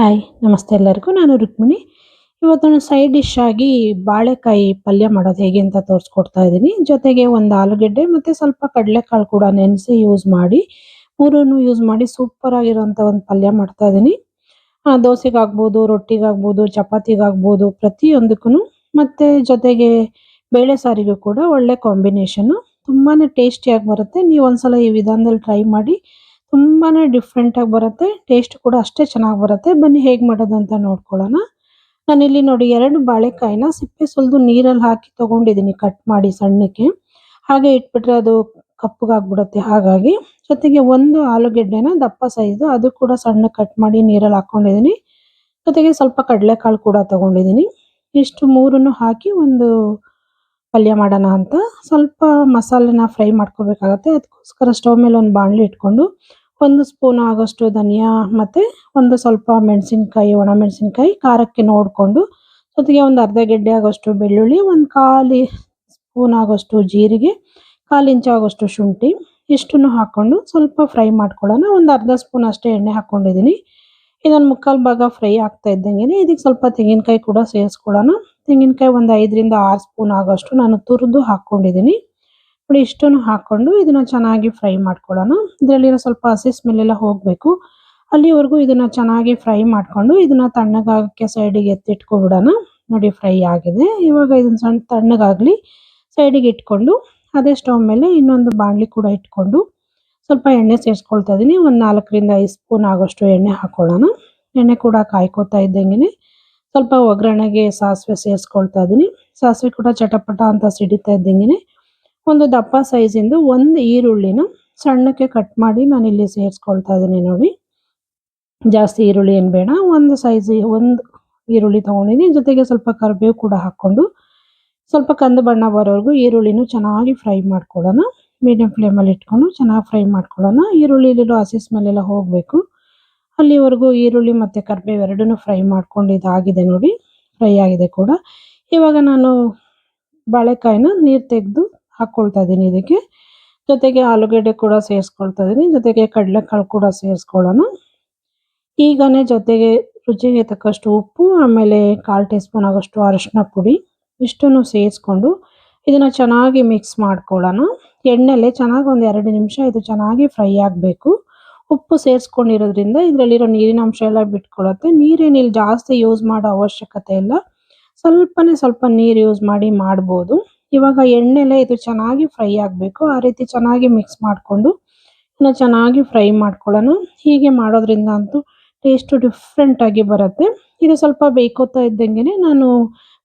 Hi, ನಮಸ್ತೆ ಎಲ್ಲರಿಗೂ. ನಾನು ರುಕ್ಮಿಣಿ. ಇವತ್ತು ಸೈಡ್ ಡಿಶ್ ಆಗಿ ಬಾಳೆಕಾಯಿ ಪಲ್ಯ ಮಾಡೋದು ಹೇಗೆ ಅಂತ ತೋರಿಸ್ಕೊಡ್ತಾ ಇದ್ದೀನಿ. ಜೊತೆಗೆ ಒಂದು ಆಲೂಗೆಡ್ಡೆ ಮತ್ತೆ ಸ್ವಲ್ಪ ಕಡಲೆಕಾಳು ಕೂಡ ನೆನೆಸಿ ಯೂಸ್ ಮಾಡಿ, ಮೂರನ್ನು ಯೂಸ್ ಮಾಡಿ ಸೂಪರ್ ಆಗಿರೋಂಥ ಒಂದು ಪಲ್ಯ ಮಾಡ್ತಾ ಇದ್ದೀನಿ. ದೋಸೆಗಾಗ್ಬೋದು, ರೊಟ್ಟಿಗಾಗ್ಬೋದು, ಚಪಾತಿಗಾಗ್ಬೋದು ಪ್ರತಿಯೊಂದಕ್ಕೂ ಮತ್ತೆ ಜೊತೆಗೆ ಬೇಳೆ ಸಾರಿಗೂ ಕೂಡ ಒಳ್ಳೆ ಕಾಂಬಿನೇಷನ್ ತುಂಬಾನೇ ಟೇಸ್ಟಿಯಾಗಿ ಬರುತ್ತೆ. ನೀವು ಒಂದ್ಸಲ ಈ ವಿಧಾನದಲ್ಲಿ ಟ್ರೈ ಮಾಡಿ ತುಂಬಾನೇ ಡಿಫ್ರೆಂಟಾಗಿ ಬರುತ್ತೆ ಟೇಸ್ಟ್ ಕೂಡ ಅಷ್ಟೇ ಚೆನ್ನಾಗಿ ಬರುತ್ತೆ. ಬನ್ನಿ ಹೇಗೆ ಮಾಡೋದು ಅಂತ ನೋಡ್ಕೊಳ್ಳೋಣ. ನಾನಿಲ್ಲಿ ನೋಡಿ ಎರಡು ಬಾಳೆಕಾಯಿನ ಸಿಪ್ಪೆ ಸುಲಿದು ನೀರಲ್ಲಿ ಹಾಕಿ ತೊಗೊಂಡಿದ್ದೀನಿ ಕಟ್ ಮಾಡಿ ಸಣ್ಣಕ್ಕೆ. ಹಾಗೆ ಇಟ್ಬಿಟ್ರೆ ಅದು ಕಪ್ಪಗಾಗ್ಬಿಡುತ್ತೆ ಹಾಗಾಗಿ. ಜೊತೆಗೆ ಒಂದು ಆಲೂಗೆಡ್ಡೆನ ದಪ್ಪ ಸೈಜು, ಅದು ಕೂಡ ಸಣ್ಣ ಕಟ್ ಮಾಡಿ ನೀರಲ್ಲಿ ಹಾಕ್ಕೊಂಡಿದ್ದೀನಿ ಜೊತೆಗೆ ಸ್ವಲ್ಪ ಕಡಲೆಕಾಳು ಕೂಡ ತೊಗೊಂಡಿದ್ದೀನಿ ಇಷ್ಟು ಮೂರನ್ನು ಹಾಕಿ ಒಂದು ಪಲ್ಯ ಮಾಡೋಣ ಅಂತ. ಸ್ವಲ್ಪ ಮಸಾಲೆನ ಫ್ರೈ ಮಾಡ್ಕೋಬೇಕಾಗತ್ತೆ. ಅದಕ್ಕೋಸ್ಕರ ಸ್ಟವ್ ಮೇಲೆ ಒಂದು ಬಾಣಲಿ ಇಟ್ಕೊಂಡು ಒಂದು ಸ್ಪೂನ್ ಆಗೋಷ್ಟು ಧನಿಯಾ ಮತ್ತೆ ಒಂದು ಸ್ವಲ್ಪ ಮೆಣಸಿನ್ಕಾಯಿ, ಒಣ ಮೆಣಸಿನ್ಕಾಯಿ, ಖಾರಕ್ಕೆ ನೋಡಿಕೊಂಡು ಜೊತೆಗೆ ಒಂದು ಅರ್ಧ ಗೆಡ್ಡೆ ಆಗೋಷ್ಟು ಬೆಳ್ಳುಳ್ಳಿ, ಒಂದು ಕಾಲಿ ಸ್ಪೂನ್ ಆಗೋಷ್ಟು ಜೀರಿಗೆ ಕಾಲು ಇಂಚು ಆಗೋಷ್ಟು ಶುಂಠಿ ಇಷ್ಟನ್ನು ಹಾಕೊಂಡು ಸ್ವಲ್ಪ ಫ್ರೈ ಮಾಡ್ಕೊಳ್ಳೋಣ. ಒಂದು ಅರ್ಧ ಸ್ಪೂನ್ ಅಷ್ಟೇ ಎಣ್ಣೆ ಹಾಕ್ಕೊಂಡಿದ್ದೀನಿ. ಇದೊಂದು ಮುಕ್ಕಾಲು ಭಾಗ ಫ್ರೈ ಆಗ್ತಾ ಇದ್ದಂಗೆ ಇದಕ್ಕೆ ಸ್ವಲ್ಪ ತೆಂಗಿನಕಾಯಿ ಕೂಡ ಸೇರಿಸ್ಕೊಳ್ಳೋಣ. ತೆಂಗಿನಕಾಯಿ ಒಂದು ಐದರಿಂದ ಆರು ಸ್ಪೂನ್ ಆಗೋಷ್ಟು ನಾನು ತುರಿದು ಹಾಕ್ಕೊಂಡಿದ್ದೀನಿ. ನೋಡಿ, ಇಷ್ಟನ್ನು ಹಾಕೊಂಡು ಇದನ್ನ ಚೆನ್ನಾಗಿ ಫ್ರೈ ಮಾಡ್ಕೊಳ್ಳೋಣ. ಇದರಲ್ಲಿರೋ ಸ್ವಲ್ಪ ಹಸಿ ಸ್ಮೆಲ್ಲೆಲ್ಲ ಹೋಗಬೇಕು. ಅಲ್ಲಿವರೆಗೂ ಇದನ್ನ ಚೆನ್ನಾಗಿ ಫ್ರೈ ಮಾಡ್ಕೊಂಡು ಇದನ್ನ ತಣ್ಣಗಾಗಕ್ಕೆ ಸೈಡಿಗೆ ಎತ್ತಿಟ್ಕೊಬಿಡೋಣ. ನೋಡಿ, ಫ್ರೈ ಆಗಿದೆ. ಇವಾಗ ಇದನ್ನ ಸಣ್ಣ ತಣ್ಣಗಾಗ್ಲಿ ಸೈಡಿಗೆ ಇಟ್ಕೊಂಡು ಅದೇ ಸ್ಟವ್ ಮೇಲೆ ಇನ್ನೊಂದು ಬಾಣಲಿ ಕೂಡ ಇಟ್ಕೊಂಡು ಸ್ವಲ್ಪ ಎಣ್ಣೆ ಸೇರಿಸ್ಕೊಳ್ತಾ ಇದ್ದೀನಿ ಒಂದು ನಾಲ್ಕರಿಂದ ಐದು ಸ್ಪೂನ್ ಆಗೋಷ್ಟು ಎಣ್ಣೆ ಹಾಕ್ಕೊಳ್ಳೋಣ. ಎಣ್ಣೆ ಕೂಡ ಕಾಯ್ಕೋತಾ ಇದ್ದಂಗೆ ಸ್ವಲ್ಪ ಒಗ್ಗರಣೆಗೆ ಸಾಸಿವೆ ಸೇರಿಸ್ಕೊಳ್ತಾ ಇದ್ದೀನಿ ಸಾಸಿವೆ ಕೂಡ ಚಟಪಟ ಅಂತ ಸಿಡಿತಾ ಇದ್ದಂಗೆ ಒಂದು ದಪ್ಪ ಸೈಜಿಂದು ಒಂದು ಈರುಳ್ಳಿನ ಸಣ್ಣಕ್ಕೆ ಕಟ್ ಮಾಡಿ ನಾನು ಇಲ್ಲಿ ಸೇರಿಸ್ಕೊಳ್ತಾ ಇದ್ದೀನಿ ನೋಡಿ. ಜಾಸ್ತಿ ಈರುಳ್ಳಿ ಏನು ಬೇಡ, ಒಂದು ಸೈಜ್ ಒಂದು ಈರುಳ್ಳಿ ತೊಗೊಂಡಿದ್ದೀನಿ ಜೊತೆಗೆ ಸ್ವಲ್ಪ ಕರಿಬೇವು ಕೂಡ ಹಾಕ್ಕೊಂಡು ಸ್ವಲ್ಪ ಕಂದು ಬಣ್ಣ ಬರೋವರೆಗೂ ಈರುಳ್ಳಿನೂ ಚೆನ್ನಾಗಿ ಫ್ರೈ ಮಾಡ್ಕೊಳ್ಳೋಣ. ಮೀಡಿಯಂ ಫ್ಲೇಮಲ್ಲಿ ಇಟ್ಕೊಂಡು ಚೆನ್ನಾಗಿ ಫ್ರೈ ಮಾಡ್ಕೊಳ್ಳೋಣ. ಈರುಳ್ಳಿಲಿರೋ ಹಸಿ ಸ್ಮೆಲ್ ಎಲ್ಲ ಹೋಗಬೇಕು. ಅಲ್ಲಿವರೆಗೂ ಈರುಳ್ಳಿ ಮತ್ತು ಕರಿಬೇವು ಎರಡನ್ನೂ ಫ್ರೈ ಮಾಡ್ಕೊಂಡು ಇದಾಗಿದೆ ನೋಡಿ. ಫ್ರೈ ಆಗಿದೆ ಕೂಡ. ಇವಾಗ ನಾನು ಬಾಳೆಕಾಯಿನ ನೀರು ತೆಗೆದು ಹಾಕ್ಕೊಳ್ತಾ ಇದ್ದೀನಿ ಇದಕ್ಕೆ. ಜೊತೆಗೆ ಆಲೂಗಡ್ಡೆ ಕೂಡ ಸೇರಿಸ್ಕೊಳ್ತಾ ಇದ್ದೀನಿ. ಜೊತೆಗೆ ಕಡಲೆಕಾಳು ಕೂಡ ಸೇರಿಸ್ಕೊಳ್ಳೋಣ. ಈಗನೇ ಜೊತೆಗೆ ರುಚಿಗೆ ತಕ್ಕಷ್ಟು ಉಪ್ಪು, ಆಮೇಲೆ ಕಾಲು ಟೀ ಸ್ಪೂನ್ ಆಗೋಷ್ಟು ಅರಶಿನ ಪುಡಿ ಇಷ್ಟನ್ನು ಸೇರಿಸ್ಕೊಂಡು ಇದನ್ನು ಚೆನ್ನಾಗಿ ಮಿಕ್ಸ್ ಮಾಡ್ಕೊಳ್ಳೋಣ. ಎಣ್ಣೆಲೆ ಚೆನ್ನಾಗಿ ಒಂದು ಎರಡು ನಿಮಿಷ ಇದು ಚೆನ್ನಾಗಿ ಫ್ರೈ ಆಗಬೇಕು. ಉಪ್ಪು ಸೇರಿಸ್ಕೊಂಡಿರೋದ್ರಿಂದ ಇದರಲ್ಲಿರೋ ನೀರಿನ ಅಂಶ ಎಲ್ಲ ಬಿಟ್ಕೊಳ್ಳುತ್ತೆ ನೀರೇನಿಲ್ಲಿ ಜಾಸ್ತಿ ಯೂಸ್ ಮಾಡೋ ಅವಶ್ಯಕತೆ ಇಲ್ಲ. ಸ್ವಲ್ಪನೇ ಸ್ವಲ್ಪ ನೀರು ಯೂಸ್ ಮಾಡಿ ಮಾಡ್ಬೋದು. ಇವಾಗ ಎಣ್ಣೆಲೆ ಇದು ಚೆನ್ನಾಗಿ ಫ್ರೈ ಆಗಬೇಕು. ಆ ರೀತಿ ಚೆನ್ನಾಗಿ ಮಿಕ್ಸ್ ಮಾಡಿಕೊಂಡು ಇನ್ನು ಚೆನ್ನಾಗಿ ಫ್ರೈ ಮಾಡ್ಕೊಳ್ಳೋಣ. ಹೀಗೆ ಮಾಡೋದ್ರಿಂದ ಅಂತೂ ಟೇಸ್ಟು ಡಿಫ್ರೆಂಟಾಗಿ ಬರುತ್ತೆ. ಇದು ಸ್ವಲ್ಪ ಬೇಕೋತಾ ಇದ್ದಂಗೆ ನಾನು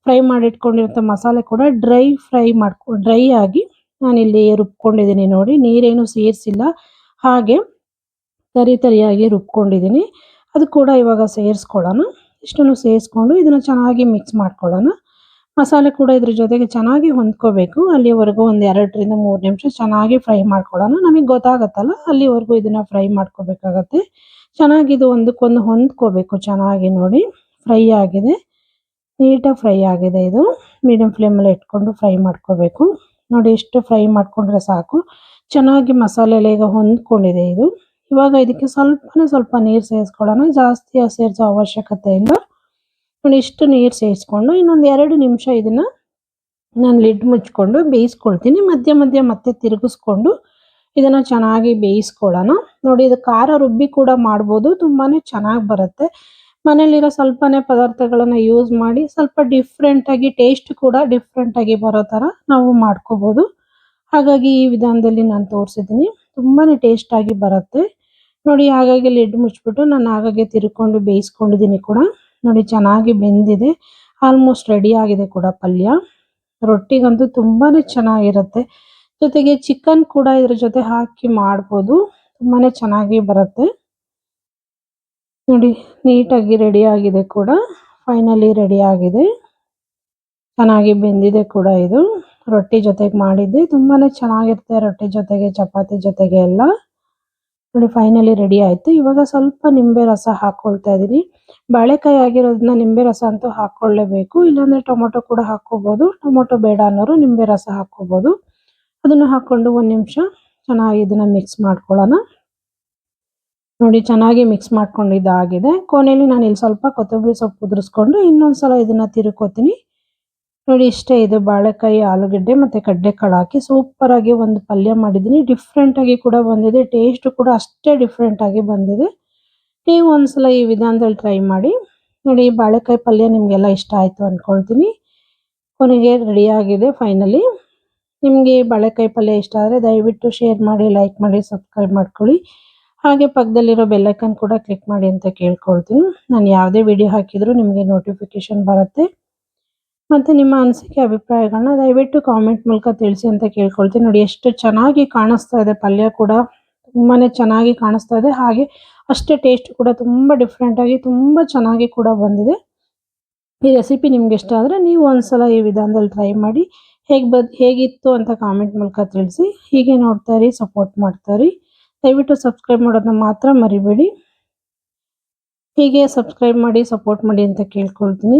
ಫ್ರೈ ಮಾಡಿಟ್ಕೊಂಡಿರೋ ಮಸಾಲೆ ಕೂಡ ಡ್ರೈ ಫ್ರೈ ಮಾಡ್ಕೊ ಡ್ರೈ ಆಗಿ ನಾನಿಲ್ಲಿ ರುಬ್ಕೊಂಡಿದ್ದೀನಿ ನೋಡಿ. ನೀರೇನು ಸೇರಿಸಿಲ್ಲ. ಹಾಗೆ ತರಿ ತರಿಯಾಗಿ ರುಬ್ಕೊಂಡಿದ್ದೀನಿ. ಅದು ಕೂಡ ಇವಾಗ ಸೇರಿಸ್ಕೊಳ್ಳೋಣ. ಇಷ್ಟನ್ನು ಸೇರಿಸ್ಕೊಂಡು ಇದನ್ನು ಚೆನ್ನಾಗಿ ಮಿಕ್ಸ್ ಮಾಡ್ಕೊಳ್ಳೋಣ. ಮಸಾಲೆ ಕೂಡ ಇದ್ರ ಜೊತೆಗೆ ಚೆನ್ನಾಗಿ ಹೊಂದ್ಕೋಬೇಕು. ಅಲ್ಲಿವರೆಗೂ ಒಂದು ಎರಡರಿಂದ ಮೂರು ನಿಮಿಷ ಚೆನ್ನಾಗಿ ಫ್ರೈ ಮಾಡ್ಕೊಳ್ಳೋಣ. ನಮಗೆ ಗೊತ್ತಾಗತ್ತಲ್ಲ, ಅಲ್ಲಿವರೆಗೂ ಇದನ್ನ ಫ್ರೈ ಮಾಡ್ಕೋಬೇಕಾಗತ್ತೆ. ಚೆನ್ನಾಗಿ ಇದು ಒಂದಕ್ಕೊಂದು ಹೊಂದ್ಕೋಬೇಕು ಚೆನ್ನಾಗಿ ನೋಡಿ. ಫ್ರೈ ಆಗಿದೆ. ನೀಟಾಗಿ ಫ್ರೈ ಆಗಿದೆ ಇದು. ಮೀಡಿಯಂ ಫ್ಲೇಮಲ್ಲಿ ಇಟ್ಕೊಂಡು ಫ್ರೈ ಮಾಡ್ಕೋಬೇಕು. ನೋಡಿ ಎಷ್ಟು ಫ್ರೈ ಮಾಡ್ಕೊಂಡ್ರೆ ಸಾಕು. ಚೆನ್ನಾಗಿ ಮಸಾಲೆ ಎಲ್ಲ ಈಗ ಹೊಂದ್ಕೊಂಡಿದೆ ಇದು. ಇವಾಗ ಇದಕ್ಕೆ ಸ್ವಲ್ಪನೇ ಸ್ವಲ್ಪ ನೀರು ಸೇರಿಸ್ಕೊಳ್ಳೋಣ. ಜಾಸ್ತಿ ಸೇರಿಸೋ ಅವಶ್ಯಕತೆ ಇಲ್ಲ. ನೋಡಿ, ಇಷ್ಟು ನೀರು ಸೇರಿಸ್ಕೊಂಡು ಇನ್ನೊಂದು ಎರಡು ನಿಮಿಷ ಇದನ್ನ ನಾನು ಲಿಡ್ ಮುಚ್ಕೊಂಡು ಬೇಯಿಸ್ಕೊಳ್ತೀನಿ. ಮಧ್ಯ ಮಧ್ಯ ಮತ್ತೆ ತಿರುಗಿಸ್ಕೊಂಡು ಇದನ್ನ ಚೆನ್ನಾಗಿ ಬೇಯಿಸ್ಕೊಳ್ಳೋಣ. ನೋಡಿ, ಇದು ಖಾರ ರುಬ್ಬಿ ಕೂಡ ಮಾಡ್ಬೋದು. ತುಂಬಾನೇ ಚೆನ್ನಾಗಿ ಬರುತ್ತೆ. ಮನೇಲಿರೋ ಸ್ವಲ್ಪನೇ ಪದಾರ್ಥಗಳನ್ನ ಯೂಸ್ ಮಾಡಿ ಸ್ವಲ್ಪ ಡಿಫ್ರೆಂಟಾಗಿ ಟೇಸ್ಟ್ ಕೂಡ ಡಿಫ್ರೆಂಟಾಗಿ ಬರೋ ತರ ನಾವು ಮಾಡ್ಕೋಬಹುದು ಹಾಗಾಗಿ ಈ ವಿಧಾನದಲ್ಲಿ ನಾನು ತೋರಿಸಿದ್ದೀನಿ. ತುಂಬಾನೇ ಟೇಸ್ಟಾಗಿ ಬರುತ್ತೆ. ನೋಡಿ, ಹಾಗಾಗಿ ಲಿಡ್ ಮುಚ್ಚಿಬಿಟ್ಟು ನಾನು ಹಾಗಾಗಿ ತಿರ್ಕೊಂಡು ಬೇಯಿಸ್ಕೊಂಡಿದ್ದೀನಿ ಕೂಡ. ನೋಡಿ, ಚೆನ್ನಾಗಿ ಬೆಂದಿದೆ. ಆಲ್ಮೋಸ್ಟ್ ರೆಡಿ ಆಗಿದೆ ಕೂಡ ಪಲ್ಯ. ರೊಟ್ಟಿಗಂತೂ ತುಂಬಾನೇ ಚೆನ್ನಾಗಿರುತ್ತೆ. ಜೊತೆಗೆ ಚಿಕನ್ ಕೂಡ ಇದ್ರ ಜೊತೆ ಹಾಕಿ ಮಾಡ್ಬೋದು. ತುಂಬಾನೇ ಚೆನ್ನಾಗಿ ಬರುತ್ತೆ. ನೋಡಿ, ನೀಟಾಗಿ ರೆಡಿ ಆಗಿದೆ ಕೂಡ. ಫೈನಲಿ ರೆಡಿ ಆಗಿದೆ. ಚೆನ್ನಾಗಿ ಬೆಂದಿದೆ ಕೂಡ ಇದು. ರೊಟ್ಟಿ ಜೊತೆಗೆ ಮಾಡಿದ್ದೆ. ತುಂಬಾನೇ ಚೆನ್ನಾಗಿರುತ್ತೆ ರೊಟ್ಟಿ ಜೊತೆಗೆ, ಚಪಾತಿ ಜೊತೆಗೆ ಎಲ್ಲ. ನೋಡಿ ಫೈನಲಿ ರೆಡಿ ಆಯ್ತು. ಇವಾಗ ಸ್ವಲ್ಪ ನಿಂಬೆ ರಸ ಹಾಕೊಳ್ತಾ ಇದ್ದೀನಿ. ಬಾಳೆಕಾಯಿ ಆಗಿರೋದನ್ನ ನಿಂಬೆ ರಸ ಅಂತೂ ಹಾಕೊಳ್ಳೇಬೇಕು ಇಲ್ಲಾಂದ್ರೆ ಟೊಮೊಟೊ ಕೂಡ ಹಾಕೋಬಹುದು ಟೊಮೊಟೊ ಬೇಡ ಅನ್ನೋರು ನಿಂಬೆ ರಸ ಹಾಕೋಬಹುದು ಅದನ್ನು ಹಾಕೊಂಡು ಒಂದು ನಿಮಿಷ ಚೆನ್ನಾಗಿ ಇದನ್ನ ಮಿಕ್ಸ್ ಮಾಡ್ಕೊಳ್ಳೋಣ. ನೋಡಿ, ಚೆನ್ನಾಗಿ ಮಿಕ್ಸ್ ಮಾಡ್ಕೊಂಡಿದ್ದಾಗಿದೆ. ಕೊನೆಯಲ್ಲಿ ನಾನು ಇಲ್ಲಿ ಸ್ವಲ್ಪ ಕೊತ್ತಂಬರಿ ಸೊಪ್ಪು ಉದುರಿಸ್ಕೊಂಡು ಇನ್ನೊಂದ್ಸಲ ಇದನ್ನ ತಿರುಕೋತೀನಿ ನೋಡಿ, ಇಷ್ಟೇ ಇದು ಬಾಳೆಕಾಯಿ, ಆಲೂಗಡ್ಡೆ ಮತ್ತೆ ಕಡ್ಲೆಕಾಳು ಹಾಕಿ ಸೂಪರ್ ಆಗಿ ಒಂದು ಪಲ್ಯ ಮಾಡಿದ್ದೀನಿ. ಡಿಫ್ರೆಂಟ್ ಆಗಿ ಕೂಡ ಬಂದಿದೆ. ಟೇಸ್ಟ್ ಕೂಡ ಅಷ್ಟೇ ಡಿಫ್ರೆಂಟ್ ಆಗಿ ಬಂದಿದೆ. ನೀವು ಒಂದ್ಸಲ ಈ ವಿಧಾನದಲ್ಲಿ ಟ್ರೈ ಮಾಡಿ. ನೋಡಿ ಬಾಳೆಕಾಯಿ ಪಲ್ಯ ನಿಮಗೆಲ್ಲ ಇಷ್ಟ ಆಯಿತು ಅಂದ್ಕೊಳ್ತೀನಿ ಕೊನೆಗೆ ರೆಡಿ ಆಗಿದೆ ಫೈನಲಿ ನಿಮಗೆ ಬಾಳೆಕಾಯಿ ಪಲ್ಯ ಇಷ್ಟ ಆದರೆ ದಯವಿಟ್ಟು ಶೇರ್ ಮಾಡಿ ಲೈಕ್ ಮಾಡಿ ಸಬ್ಸ್ಕ್ರೈಬ್ ಮಾಡ್ಕೊಳ್ಳಿ. ಹಾಗೆ ಪಕ್ಕದಲ್ಲಿರೋ ಬೆಲ್ಲೈಕನ್ ಕೂಡ ಕ್ಲಿಕ್ ಮಾಡಿ ಅಂತ ಕೇಳ್ಕೊಳ್ತೀನಿ. ನಾನು ಯಾವುದೇ ವಿಡಿಯೋ ಹಾಕಿದ್ರು ನಿಮಗೆ ನೋಟಿಫಿಕೇಶನ್ ಬರುತ್ತೆ. ಮತ್ತೆ ನಿಮ್ಮ ಅನಿಸಿಕೆ ಅಭಿಪ್ರಾಯಗಳನ್ನ ದಯವಿಟ್ಟು ಕಾಮೆಂಟ್ ಮೂಲಕ ತಿಳಿಸಿ ಅಂತ ಕೇಳ್ಕೊಳ್ತೀನಿ. ನೋಡಿ, ಎಷ್ಟು ಚೆನ್ನಾಗಿ ಕಾಣಿಸ್ತಾ ಇದೆ ಪಲ್ಯ ಕೂಡ. ತುಂಬಾ ಚೆನ್ನಾಗಿ ಕಾಣಿಸ್ತಾ ಇದೆ. ಹಾಗೆ ಅಷ್ಟೇ ಟೇಸ್ಟ್ ಕೂಡ ತುಂಬ ಡಿಫ್ರೆಂಟ್ ಆಗಿ ತುಂಬ ಚೆನ್ನಾಗಿ ಕೂಡ ಬಂದಿದೆ. ಈ ರೆಸಿಪಿ ನಿಮ್ಗೆ ಇಷ್ಟ ಆದರೆ ನೀವು ಒಂದ್ಸಲ ಈ ವಿಧಾನದಲ್ಲಿ ಟ್ರೈ ಮಾಡಿ ಹೇಗೆ ಬದ್, ಹೇಗಿತ್ತು ಅಂತ ಕಾಮೆಂಟ್ ಮೂಲಕ ತಿಳಿಸಿ. ಹೀಗೆ ನೋಡ್ತಾ ಇರಿ ಸಪೋರ್ಟ್ ಮಾಡ್ತಾ ಇರಿ. ದಯವಿಟ್ಟು ಸಬ್ಸ್ಕ್ರೈಬ್ ಮಾಡೋದನ್ನ ಮಾತ್ರ ಮರಿಬೇಡಿ. ಹೀಗೆ ಸಬ್ಸ್ಕ್ರೈಬ್ ಮಾಡಿ ಸಪೋರ್ಟ್ ಮಾಡಿ ಅಂತ ಕೇಳ್ಕೊಳ್ತೀನಿ.